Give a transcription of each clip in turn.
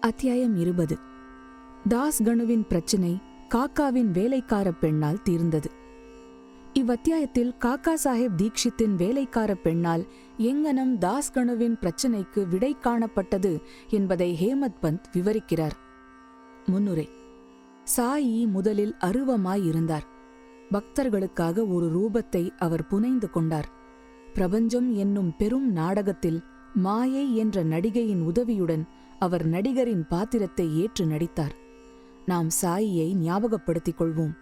அத்தியாயம் இருபது. தாஸ் கணுவின் பிரச்சினை காக்காவின் வேலைக்கார பெண்ணால் தீர்ந்தது. இவ்வத்தியாயத்தில் காக்கா சாஹேப் தீக்ஷித்தின் வேலைக்கார பெண்ணால் எங்கனம் தாஸ் கணுவின் பிரச்சினைக்கு விடை காணப்பட்டது என்பதை ஹேமத் பந்த் விவரிக்கிறார். முன்னுரை. சாயி முதலில் அருவமாயிருந்தார் பக்தர்களுக்காக ஒரு ரூபத்தை அவர் புனைந்து கொண்டார். பிரபஞ்சம் என்னும் பெரும் நாடகத்தில் மாயை என்ற நடிகையின் உதவியுடன் அவர் நடிகரின் பாத்திரத்தை ஏற்று நடித்தார். நாம் சாயியை ஞாபகப்படுத்திக் கொள்வோம்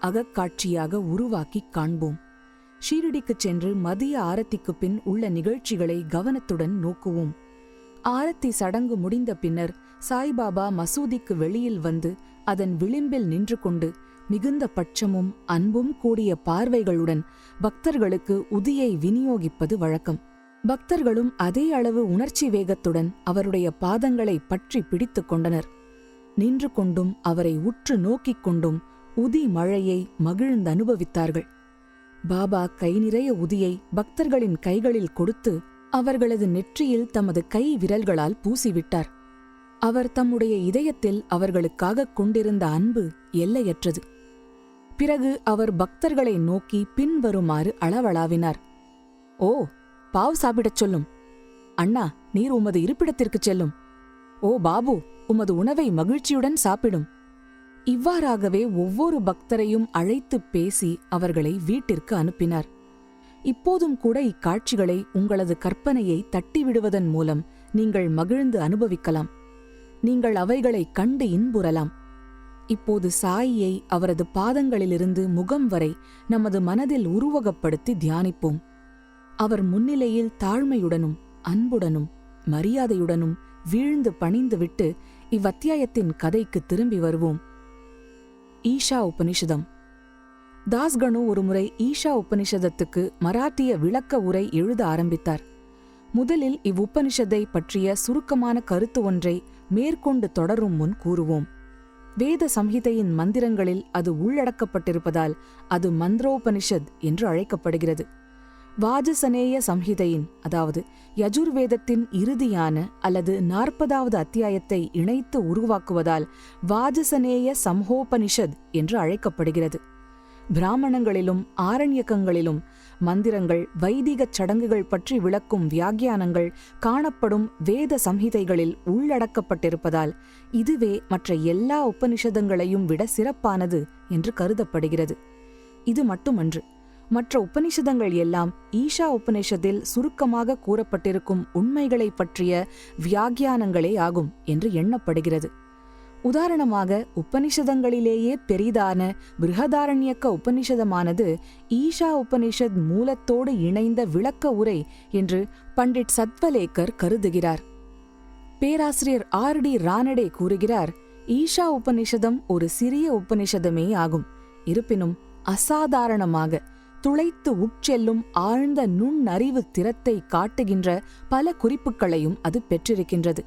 அகக்காட்சியாக உருவாக்கிக் காண்போம். ஷீரடிக்குச் சென்று மதிய ஆரத்திக்குப் பின் உள்ள நிகழ்ச்சிகளை கவனத்துடன் நோக்குவோம். ஆரத்தி சடங்கு முடிந்த பின்னர் சாய்பாபா மசூதிக்கு வெளியில் வந்து அதன் விளிம்பில் நின்று கொண்டு மிகுந்த பட்சமும் அன்பும் கூடிய பார்வைகளுடன் பக்தர்களுக்கு உதியை விநியோகிப்பது வழக்கம். பக்தர்களும் அதே அளவு உணர்ச்சி வேகத்துடன் அவருடைய பாதங்களை பற்றி பிடித்துக் கொண்டனர். நின்று கொண்டும் அவரை உற்று நோக்கிக் கொண்டும் உதி மழையை மகிழ்ந்து அனுபவித்தார்கள் பாபா கை நிறைய உதியை பக்தர்களின் கைகளில் கொடுத்து அவர்களது நெற்றியில் தமது கை விரல்களால் பூசிவிட்டார். அவர் தம்முடைய இதயத்தில் அவர்களுக்காகக் கொண்டிருந்த அன்பு எல்லையற்றது. பிறகு அவர் பக்தர்களை நோக்கி பின்வருமாறு அளவளாவினார் ஓ பாவ் சாப்பிடச் சொல்லும். அண்ணா நீர் உமது இருப்பிடத்திற்குச் செல்லும். ஓ பாபு உமது உணவை மகிழ்ச்சியுடன் சாப்பிடும். இவ்வாறாகவே ஒவ்வொரு பக்தரையும் அழைத்துப் பேசி அவர்களை வீட்டிற்கு அனுப்பினார். இப்போதும் கூட இக்காட்சிகளை உங்களது கற்பனையை தட்டிவிடுவதன் மூலம் நீங்கள் மகிழ்ந்து அனுபவிக்கலாம். நீங்கள் அவைகளைக் கண்டு இன்புறலாம். இப்போது சாயியை அவரது பாதங்களிலிருந்து முகம் வரை நமது மனதில் உருவகப்படுத்தி தியானிப்போம். அவர் முன்னிலையில் தாழ்மையுடனும் அன்புடனும் மரியாதையுடனும் வீழ்ந்து பணிந்துவிட்டு இவ்வத்தியாயத்தின் கதைக்கு திரும்பி வருவோம். ஈஷா உபனிஷதம். தாஸ்கணு ஒருமுறை ஈஷா உபனிஷதத்துக்கு மராட்டிய விளக்க உரை எழுத ஆரம்பித்தார். முதலில் இவ்வுபனிஷத்தை பற்றிய சுருக்கமான கருத்து ஒன்றை மேற்கொண்டு தொடரும் முன் கூறுவோம். வேத சம்ஹிதையின் மந்திரங்களில் அது உள்ளடக்கப்பட்டிருப்பதால் அது மந்திரோபனிஷத் என்று அழைக்கப்படுகிறது. வாஜசனேய சம்ஹிதையின் அதாவது யஜுர்வேதத்தின் இறுதியான அல்லது நாற்பதாவது அத்தியாயத்தை இணைத்து உருவாக்குவதால் வாஜசனேய சம்ஹோபனிஷத் என்று அழைக்கப்படுகிறது. பிராமணங்களிலும் ஆரண்யக்கங்களிலும் மந்திரங்கள் வைதிகச் சடங்குகள் பற்றி விளக்கும் வியாக்கியானங்கள் காணப்படும் வேத சம்ஹிதைகளில் உள்ளடக்கப்பட்டிருப்பதால் இதுவே மற்ற எல்லா உபனிஷதங்களையும் விட சிறப்பானது என்று கருதப்படுகிறது. இது மட்டுமன்று. மற்ற உபனிஷதங்கள் எல்லாம் ஈஷா உபனிஷத்தில் சுருக்கமாக கூறப்பட்டிருக்கும் உண்மைகளைப் பற்றிய வியாக்கியானங்களே ஆகும் என்று எண்ணப்படுகிறது. உதாரணமாக உபனிஷதங்களிலேயே பெரிதான பிருகதாரண்யக்க உபனிஷதமானது ஈஷா உபனிஷத் மூலத்தோடு இணைந்த விளக்க உரை என்று பண்டிட் சத்வலேக்கர் கருதுகிறார். பேராசிரியர் ஆர் டி ரானடே கூறுகிறார் ஈஷா உபனிஷதம் ஒரு சிறிய உபனிஷதமே ஆகும். இருப்பினும் அசாதாரணமாக துளைத்து உட்செல்லும் ஆழ்ந்த நுண்ணறிவு திறத்தை காட்டுகின்ற பல குறிப்புகளையும் அது பெற்றிருக்கின்றது.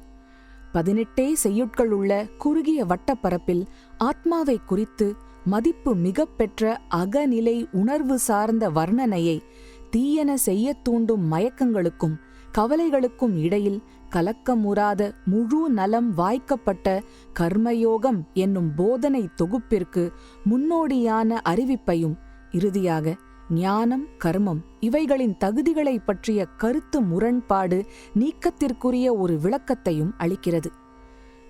பதினெட்டே செய்யுட்கள் உள்ள குறுகிய வட்டப்பரப்பில் ஆத்மாவை குறித்து மதிப்பு மிக பெற்ற அகநிலை உணர்வு சார்ந்த வர்ணனையை தீயன செய்ய தூண்டும் மயக்கங்களுக்கும் கவலைகளுக்கும் இடையில் கலக்கமுறாத முழு நலம் வாய்க்கப்பட்ட கர்மயோகம் என்னும் போதனை தொகுப்பிற்கு முன்னோடியான அறிவிப்பையும் இறுதியாக ஞானம் கர்மம் இவைகளின் தகுதிகளைப் பற்றிய கருத்து முரண்பாடு நீக்கத்திற்குரிய ஒரு விளக்கத்தையும் அளிக்கிறது.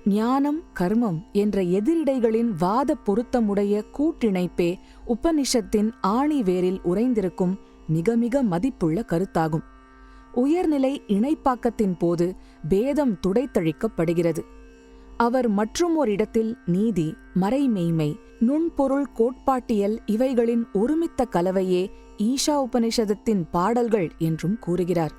ஞானம் கர்மம் என்ற எதிரிடைகளின் வாத பொருத்தமுடைய கூட்டிணைப்பே உபனிஷத்தின் ஆணிவேரில் உறைந்திருக்கும் மிக மிக மதிப்புள்ள கருத்தாகும். உயர்நிலை இணைப்பாக்கத்தின் போது பேதம் துடைத்தழிக்கப்படுகிறது. அவர் மற்றுமோர் இடத்தில் நீதி மறைமெய்மை நுண்பொருள் கோட்பாட்டியல் இவைகளின் ஒருமித்த கலவையே ஈஷா உபனிஷதத்தின் பாடல்கள் என்றும் கூறுகிறார்.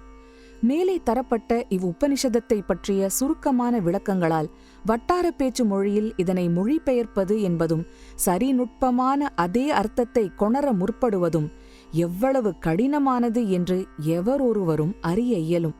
மேலே தரப்பட்ட இவ் உபனிஷதத்தை பற்றிய சுருக்கமான விளக்கங்களால் வட்டார பேச்சு மொழியில் இதனை மொழிபெயர்ப்பது என்பதும் சரிநுட்பமான அதே அர்த்தத்தை கொணர முற்படுவதும் எவ்வளவு கடினமானது என்று எவரொருவரும் அறிய இயலும்.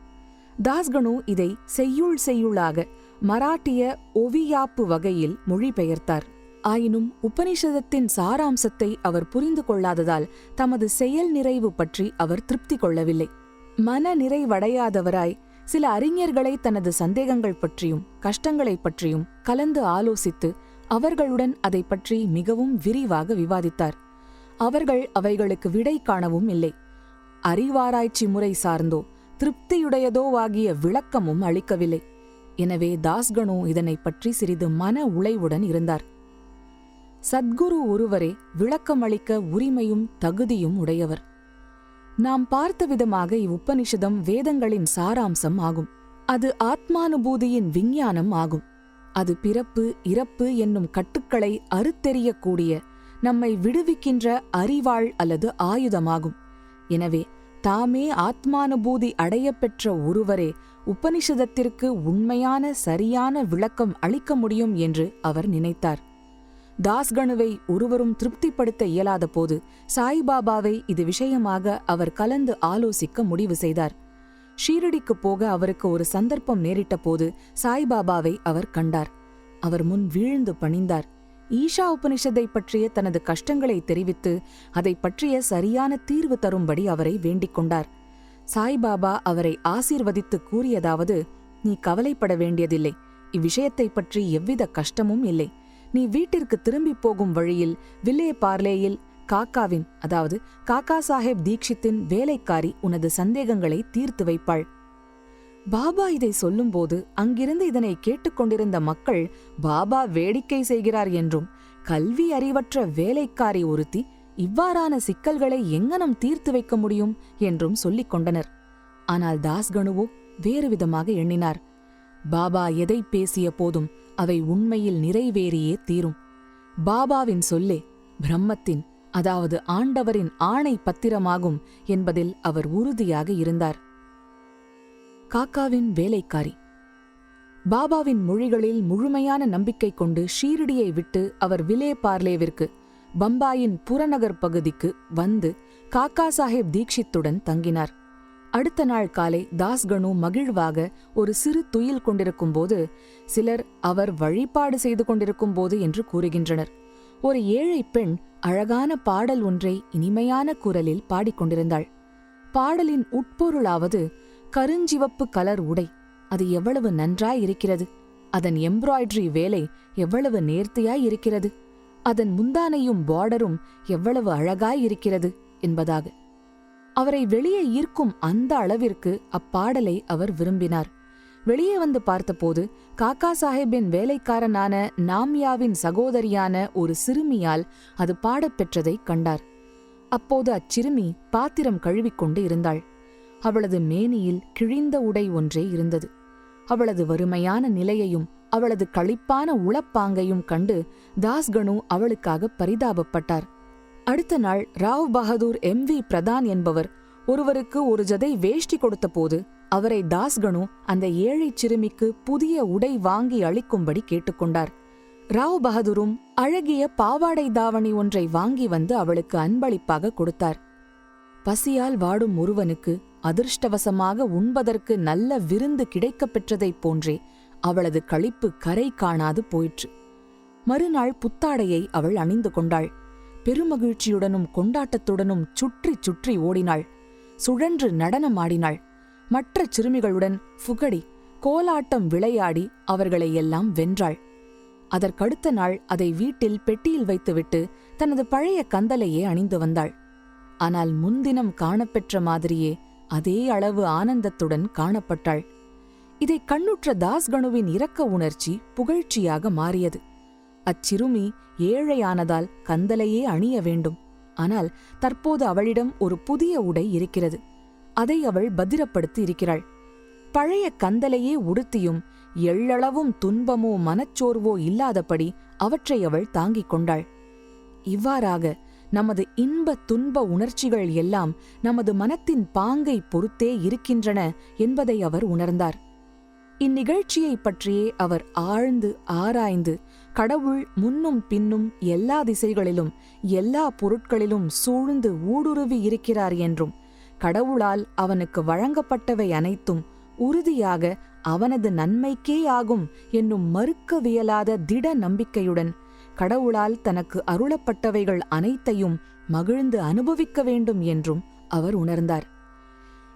தாஸ்கனு இதை செய்யுள் செய்யுளாக மராட்டிய ஒவியாப்பு வகையில் மொழிபெயர்த்தார். ஆயினும் உபனிஷதத்தின் சாராம்சத்தை அவர் புரிந்து கொள்ளாததால் தமது செயல் நிறைவு பற்றி அவர் திருப்தி கொள்ளவில்லை. மன நிறைவடையாதவராய் சில அறிஞர்களை தனது சந்தேகங்கள் பற்றியும் கஷ்டங்களைப் பற்றியும் கலந்து ஆலோசித்து அவர்களுடன் அதை பற்றி மிகவும் விரிவாக விவாதித்தார். அவர்கள் அவைகளுக்கு விடை காணவும் இல்லை. அறிவாராய்ச்சி முறை சார்ந்தோ திருப்தியுடையதோவாகிய விளக்கமும் அளிக்கவில்லை. எனவே தாஸ்கனோ இதனை பற்றி சிறிது மன உளைவுடன் இருந்தார். சத்குரு ஒருவரே விளக்கமளிக்க உரிமையும் தகுதியும் உடையவர். நாம் பார்த்த விதமாக இவ்வுபனிஷதம் வேதங்களின் சாராம்சம் ஆகும். அது ஆத்மானுபூதியின் விஞ்ஞானம் ஆகும். அது பிறப்பு இறப்பு என்னும் கட்டுக்களை அறுத்தெறியக்கூடிய நம்மை விடுவிக்கின்ற அறிவாள் அல்லது ஆயுதமாகும். எனவே தாமே ஆத்மானுபூதி அடையப்பெற்ற ஒருவரே உபனிஷதத்திற்கு உண்மையான சரியான விளக்கம் அளிக்க முடியும் என்று அவர் நினைத்தார். தாஸ்கணுவை ஒருவரும் திருப்திப்படுத்த இயலாத போது சாய்பாபாவை இது விஷயமாக அவர் கலந்து ஆலோசிக்க முடிவு செய்தார். ஷீரடிக்கு போக அவருக்கு ஒரு சந்தர்ப்பம் நேரிட்ட போது சாய்பாபாவை அவர் கண்டார். அவர் முன் வீழ்ந்து பணிந்தார். ஈஷா உபனிஷத்தை பற்றிய தனது கஷ்டங்களை தெரிவித்து அதை பற்றிய சரியான தீர்வு தரும்படி அவரை வேண்டிக் கொண்டார். சாய்பாபா அவரை ஆசீர்வதித்து கூறியதாவது நீ கவலைப்பட வேண்டியதில்லை. இவ்விஷயத்தைப் பற்றி எவ்வித கஷ்டமும் இல்லை. நீ வீட்டிற்கு திரும்பிப் போகும் வழியில் வில்லே பார்லேயில் காக்காவின் அதாவது காக்கா சாஹேப் தீக்ஷித்தின் வேலைக்காரி உனது சந்தேகங்களை தீர்த்து வைப்பாள். பாபா இதை சொல்லும்போது அங்கிருந்து இதனை கேட்டுக்கொண்டிருந்த மக்கள் பாபா வேடிக்கை செய்கிறார் என்றும் கல்வி அறிவற்ற வேலைக்காரி ஒருத்தி இவ்வாறான சிக்கல்களை எங்கனம் தீர்த்து வைக்க முடியும் என்றும் சொல்லிக் கொண்டனர். ஆனால் தாஸ்கணுவோ வேறு விதமாக எண்ணினார். பாபா எதை பேசிய போதும் அவை உண்மையில் நிறைவேறியே தீரும். பாபாவின் சொல்லே பிரம்மத்தின் அதாவது ஆண்டவரின் ஆணை பத்திரமாகும் என்பதில் அவர் உறுதியாக இருந்தார். காக்காவின் வேலைக்காரி. பாபாவின் மொழிகளில் முழுமையான நம்பிக்கை கொண்டு ஷீரடியை விட்டு அவர் விலே பார்லேவிற்கு பம்பாயின் புறநகர் பகுதிக்கு வந்து காக்கா சாஹேப் தீக்ஷித்துடன் தங்கினார். அடுத்த நாள் காலை தாஸ்கனு மகிழ்வாக ஒரு சிறு துயில் கொண்டிருக்கும்போது சிலர் அவர் வழிபாடு செய்து கொண்டிருக்கும்போது என்று கூறுகின்றனர். ஒரு ஏழை பெண் அழகான பாடல் ஒன்றை இனிமையான குரலில் பாடிக்கொண்டிருந்தாள் பாடலின் உட்பொருளாவது கருஞ்சிவப்பு கலர் உடை. அது எவ்வளவு நன்றாய் இருக்கிறது. அதன் எம்ப்ராய்டரி வேலை எவ்வளவு நேர்த்தியாய் இருக்கிறது. அதன் முந்தானையும் பார்டரும் எவ்வளவு அழகாய் இருக்கிறது என்பதாக அவரை வெளியே ஈர்க்கும் அந்த அளவிற்கு அப்பாடலை அவர் விரும்பினார். வெளியே வந்து பார்த்தபோது காக்கா சாஹிப்பின் வேலைக்காரனான நாம்யாவின் சகோதரியான ஒரு சிறுமியால் அது பாடப்பெற்றதை கண்டார். அப்போது அச்சிறுமி பாத்திரம் கழுவிக்கொண்டு இருந்தாள். அவளது மேனியில் கிழிந்த உடை ஒன்றே இருந்தது. அவளது வறுமையான நிலையையும் அவளது களிப்பான உளப்பாங்கையும் கண்டு தாஸ்கனு அவளுக்காக பரிதாபப்பட்டார். அடுத்த நாள் ராவ் பகதூர் எம் வி பிரதான் என்பவர் ஒருவருக்கு ஒரு ஜதை வேஷ்டி கொடுத்தபோது அவரை தாஸ்கனு அந்த ஏழைச் சிறுமிக்கு புதிய உடை வாங்கி அளிக்கும்படி கேட்டுக்கொண்டார். ராவ் பகதூரும் அழகிய பாவாடை தாவணி ஒன்றை வாங்கி வந்து அவளுக்கு அன்பளிப்பாக கொடுத்தார். பசியால் வாடும் ஒருவனுக்கு அதிர்ஷ்டவசமாக உண்பதற்கு நல்ல விருந்து கிடைக்கப் பெற்றதைப் போன்றே அவளது களிப்பு கரை காணாது போயிற்று. மறுநாள் புத்தாடையை அவள் அணிந்து கொண்டாள். பெருமகிழ்ச்சியுடனும் கொண்டாட்டத்துடனும் சுற்றி சுற்றி ஓடினாள். சுழன்று நடனமாடினாள். மற்ற சிறுமிகளுடன் புகடி கோலாட்டம் விளையாடி அவர்களை எல்லாம் வென்றாள். அதற்கடுத்த நாள் அதை வீட்டில் பெட்டியில் வைத்துவிட்டு தனது பழைய கந்தலையே அணிந்து வந்தாள். ஆனால் முன்தினம் காணப்பெற்ற மாதிரியே அதே அளவு ஆனந்தத்துடன் காணப்பட்டாள். இதை கண்ணுற்ற தாஸ்கணுவின் இரக்க உணர்ச்சி புகழ்ச்சியாக மாறியது. அச்சிறுமி ஏழையானதால் கந்தலையே அணிய வேண்டும். ஆனால் தற்போது அவளிடம் ஒரு புதிய உடை இருக்கிறது. அதை அவள் பத்திரப்படுத்தி இருக்கிறாள் பழைய கந்தலையே உடுத்தியும் எள்ளளவும் துன்பமோ மனச்சோர்வோ இல்லாதபடி அவற்றை அவள் தாங்கிக் கொண்டாள். இவ்வாறாக நமது இன்ப துன்ப உணர்ச்சிகள் எல்லாம் நமது மனத்தின் பாங்கை பொறுத்தே இருக்கின்றன என்பதை அவர் உணர்ந்தார். இந்நிகழ்ச்சியைப் பற்றியே அவர் ஆழ்ந்து ஆராய்ந்து கடவுள் முன்னும் பின்னும் எல்லா திசைகளிலும் எல்லா பொருட்களிலும் சூழ்ந்து ஊடுருவி இருக்கிறார் என்றும் கடவுளால் அவனுக்கு வழங்கப்பட்டவை அனைத்தும் உறுதியாக அவனது நன்மைக்கே ஆகும் என்னும் மறுக்கவியலாத திட நம்பிக்கையுடன் கடவுளால் தனக்கு அருளப்பட்டவைகள் அனைத்தையும் மகிழ்ந்து அனுபவிக்க வேண்டும் என்றும் அவர் உணர்ந்தார்.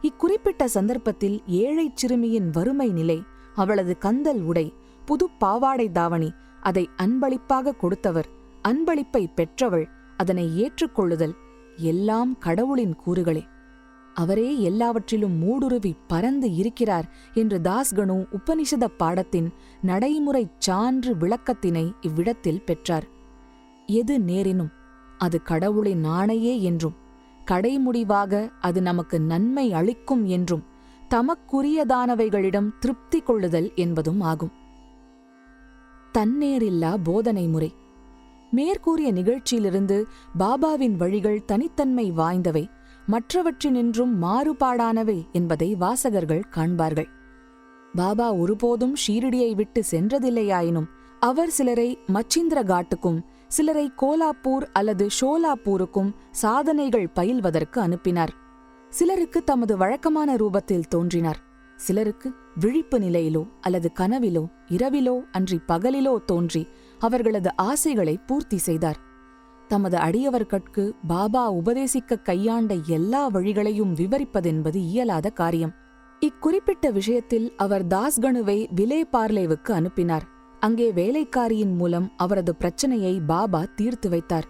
இக்குறிப்பிட்ட சந்தர்ப்பத்தில் ஏழைச் சிறுமியின் வறுமை நிலை அவளது கந்தல் உடை புது பாவாடை தாவணி அதை அன்பளிப்பாக கொடுத்தவர். அன்பளிப்பை பெற்றவள் அதனை ஏற்றுக்கொள்ளுதல் எல்லாம் கடவுளின் கூறுகளே. அவரே எல்லாவற்றிலும் மூடுருவி பறந்து இருக்கிறார் என்று தாஸ்கனு உபனிஷத பாடத்தின் நடைமுறைச் சான்று விளக்கத்தினை இவ்விடத்தில் பெற்றார். எது நேரினும் அது கடவுளின் ஆணையே என்றும் கடைமுடிவாக அது நமக்கு நன்மை அளிக்கும் என்றும் தமக்குரியதானவைகளிடம் திருப்தி கொள்ளுதல் என்பதும் ஆகும். தன்னேரில்லா போதனை முறை மேற்கூறிய நிகழ்ச்சியிலிருந்து பாபாவின் வழிகள் தனித்தன்மை வாய்ந்தவை மற்றவற்றினின்றும் மாறுபாடானவை என்பதை வாசகர்கள் காண்பார்கள். பாபா ஒருபோதும் ஷீரடியை விட்டு சென்றதில்லையாயினும் அவர் சிலரை மச்சிந்திர காட்டுக்கும் சிலரை கோலாப்பூர் அல்லது ஷோலாப்பூருக்கும் சாதனைகள் பயில்வதற்கு அனுப்பினார். சிலருக்கு தமது வழக்கமான ரூபத்தில் தோன்றினார். சிலருக்கு விழிப்பு நிலையிலோ அல்லது கனவிலோ இரவிலோ அன்றி பகலிலோ தோன்றி அவர்களது ஆசைகளை பூர்த்தி செய்தார். தமது அடியவர்கட்கு பாபா உபதேசிக்க கையாண்ட எல்லா வழிகளையும் விவரிப்பதென்பது இயலாத காரியம். இக்குறிப்பிட்ட விஷயத்தில் அவர் தாஸ்கணுவை விலே பார்லேவுக்கு அனுப்பினார். அங்கே வேலைக்காரியின் மூலம் அவரது பிரச்சனையை பாபா தீர்த்து வைத்தார்.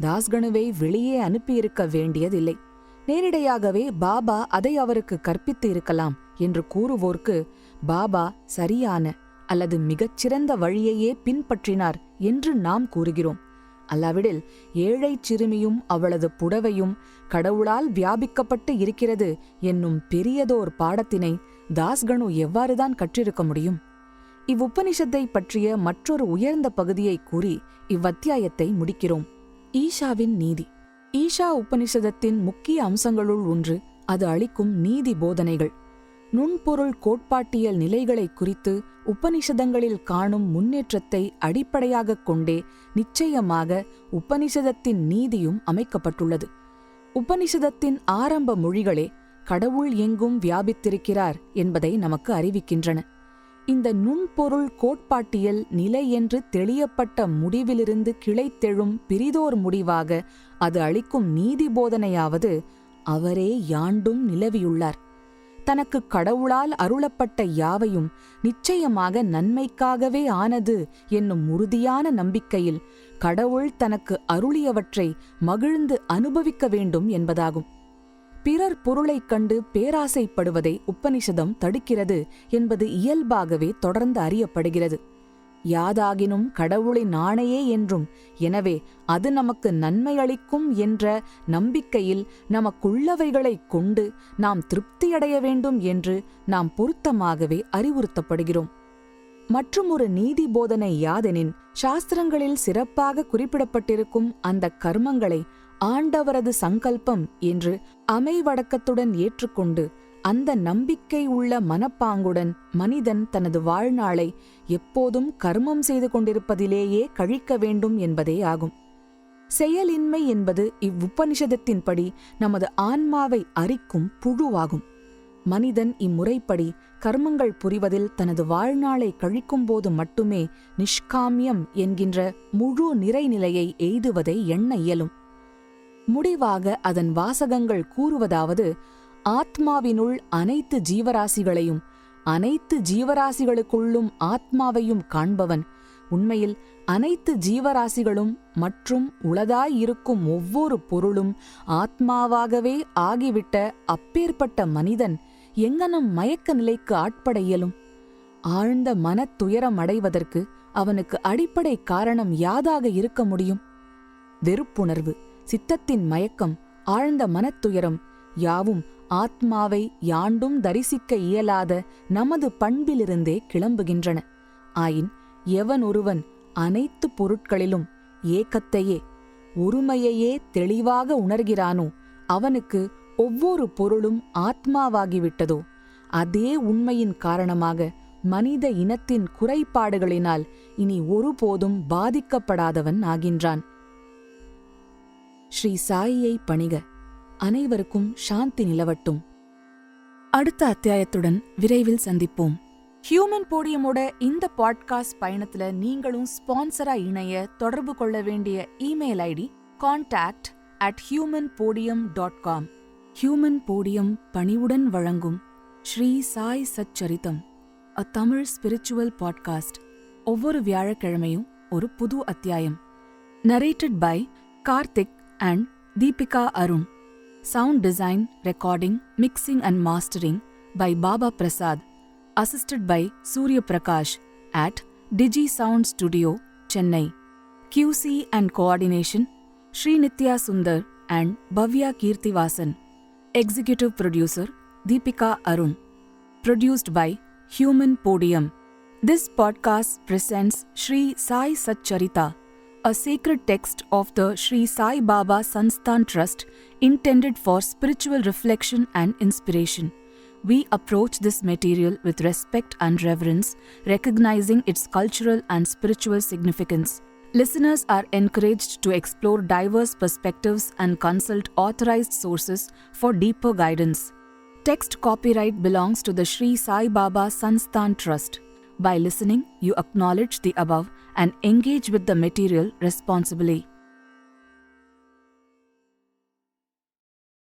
தாஸ்கணுவை வெளியே அனுப்பியிருக்க வேண்டியதில்லை. நேரிடையாகவே பாபா அதை அவருக்கு கற்பித்து இருக்கலாம். என்று கூறுவோர்க்கு பாபா சரியான அல்லது மிகச்சிறந்த வழியையே பின்பற்றினார் என்று நாம் கூறுகிறோம். அல்லாவிடில் ஏழைச் சிறுமியும் அவளது புடவையும் கடவுளால் வியாபிக்கப்பட்டு இருக்கிறது என்னும் பெரியதோர் பாடத்தினை தாஸ்கனு எவ்வாறுதான் கற்றிருக்க முடியும்? இவ்வுபனிஷத்தை பற்றிய மற்றொரு உயர்ந்த பகுதியை கூறி இவ்வத்தியாயத்தை முடிக்கிறோம். ஈஷாவின் நீதி. ஈஷா உபனிஷதத்தின் முக்கிய அம்சங்களுள் ஒன்று அது அளிக்கும் நீதி போதனைகள். நுண்பொருள் கோட்பாட்டியல் நிலைகளை குறித்து உபனிஷதங்களில் காணும் முன்னேற்றத்தை அடிப்படையாகக் கொண்டே நிச்சயமாக உபனிஷதத்தின் நீதியும் அமைக்கப்பட்டுள்ளது. உபனிஷதத்தின் ஆரம்ப மொழிகளே கடவுள் எங்கும் வியாபித்திருக்கிறார் என்பதை நமக்கு அறிவிக்கின்றன. இந்த நுண்பொருள் கோட்பாட்டியல் நிலை என்று தெளியப்பட்ட முடிவிலிருந்து கிளைத்தெழும் பிரிதோர் முடிவாக அது அளிக்கும் நீதி போதனையாவது அவரே யாண்டும் நிலவியுள்ளார். தனக்கு கடவுளால் அருளப்பட்ட யாவையும் நிச்சயமாக நன்மைக்காகவே ஆனது என்னும் உறுதியான நம்பிக்கையில் கடவுள் தனக்கு அருளியவற்றை மகிழ்ந்து அனுபவிக்க வேண்டும் என்பதாகும். பிறர் பொருளைக் கண்டு பேராசைப்படுவதை உப்பனிஷதம் தடுக்கிறது என்பது இயல்பாகவே தொடர்ந்து அறியப்படுகிறது. யாதாகினும் கடவுளின் ஆணையே என்றும். எனவே அது நமக்கு நன்மை அளிக்கும் என்ற நம்பிக்கையில் நமக்குள்ளவைகளைக் கொண்டு நாம் திருப்தியடைய வேண்டும் என்று நாம் பொருத்தமாகவே அறிவுறுத்தப்படுகிறோம். மற்றும் ஒரு நீதி போதனை யாதெனின் சாஸ்திரங்களில் சிறப்பாக குறிப்பிடப்பட்டிருக்கும் அந்த கர்மங்களை ஆண்டவரது சங்கல்பம் என்று அமைவடக்கத்துடன் ஏற்றுக்கொண்டு அந்த நம்பிக்கை உள்ள மனப்பாங்குடன் மனிதன் தனது வாழ்நாளை எப்போதும் கர்மம் செய்து கொண்டிருப்பதிலேயே கழிக்க வேண்டும் என்பதே ஆகும். செயலின்மை என்பது இவ்வுபனிஷதத்தின்படி நமது ஆன்மாவை அரிக்கும் புழுவாகும். மனிதன் இம்முறைப்படி கர்மங்கள் புரிவதில் தனது வாழ்நாளை கழிக்கும்போது மட்டுமே நிஷ்காமியம் என்கின்ற முழு நிறைநிலையை எய்துவதை எண்ண இயலும். முடிவாக அதன் வாசகங்கள் கூறுவதாவது ஆத்மாவினுள் அனைத்து ஜீவராசிகளையும் அனைத்து ஜீவராசிகளுக்குள்ளும் ஆத்மாவையும் காண்பவன். உண்மையில் அனைத்து ஜீவராசிகளும் மற்றும் உளதாயிருக்கும் ஒவ்வொரு பொருளும் ஆத்மாவாகவே ஆகிவிட்ட அப்பேற்பட்ட மனிதன் எங்கனம் மயக்க நிலைக்கு ஆட்பட இயலும். ஆழ்ந்த மனத் துயரம் அடைவதற்கு அவனுக்கு அடிப்படை காரணம் யாதாக இருக்க முடியும்? வெறுப்புணர்வு சித்தத்தின் மயக்கம் ஆழ்ந்த மனத்துயரம் யாவும் ஆத்மாவை யாண்டும் தரிசிக்க இயலாத நமது பண்பிலிருந்தே கிளம்புகின்றன. ஆயின் எவன் ஒருவன் அனைத்து பொருட்களிலும் ஏக்கத்தையே ஒருமையையே தெளிவாக உணர்கிறானோ அவனுக்கு ஒவ்வொரு பொருளும் ஆத்மாவாகிவிட்டதோ அதே உண்மையின் காரணமாக மனித இனத்தின் குறைபாடுகளினால் இனி ஒருபோதும் பாதிக்கப்படாதவன் ஆகின்றான். ஸ்ரீ சாயியை பணிக. அனைவருக்கும் சாந்தி நிலவட்டும். அடுத்த அத்தியாயத்துடன் விரைவில் சந்திப்போம். ஹியூமன் போடியமோட இந்த பாட்காஸ்ட் பயணத்துல நீங்களும் ஸ்பான்சரா இணைய தொடர்பு கொள்ள வேண்டிய email ID contact at human podium dot com human podium பணிவுடன் வழங்கும் Shri Sai Satcharitam a Tamil spiritual podcast ஒவ்வொரு வியாழக்கிழமையும் ஒரு புது அத்தியாயம். Narrated by Karthik and Deepika Arun Sound design, recording, mixing, and mastering by Baba Prasad, assisted by Surya Prakash at Digi Sound Studio, Chennai. QC and coordination Sri Nitya Sundar and Bhavya Kirtivasan. Executive producer Deepika Arun. Produced by Human Podium. This podcast presents Sri Sai Satcharita a sacred text of the Sri Sai Baba Sansthan Trust intended for spiritual reflection and inspiration. We approach this material with respect and reverence, recognizing its cultural and spiritual significance. Listeners are encouraged to explore diverse perspectives and consult authorized sources for deeper guidance. Text copyright belongs to the Sri Sai Baba Sansthan Trust. By listening, you acknowledge the above and engage with the material responsibly.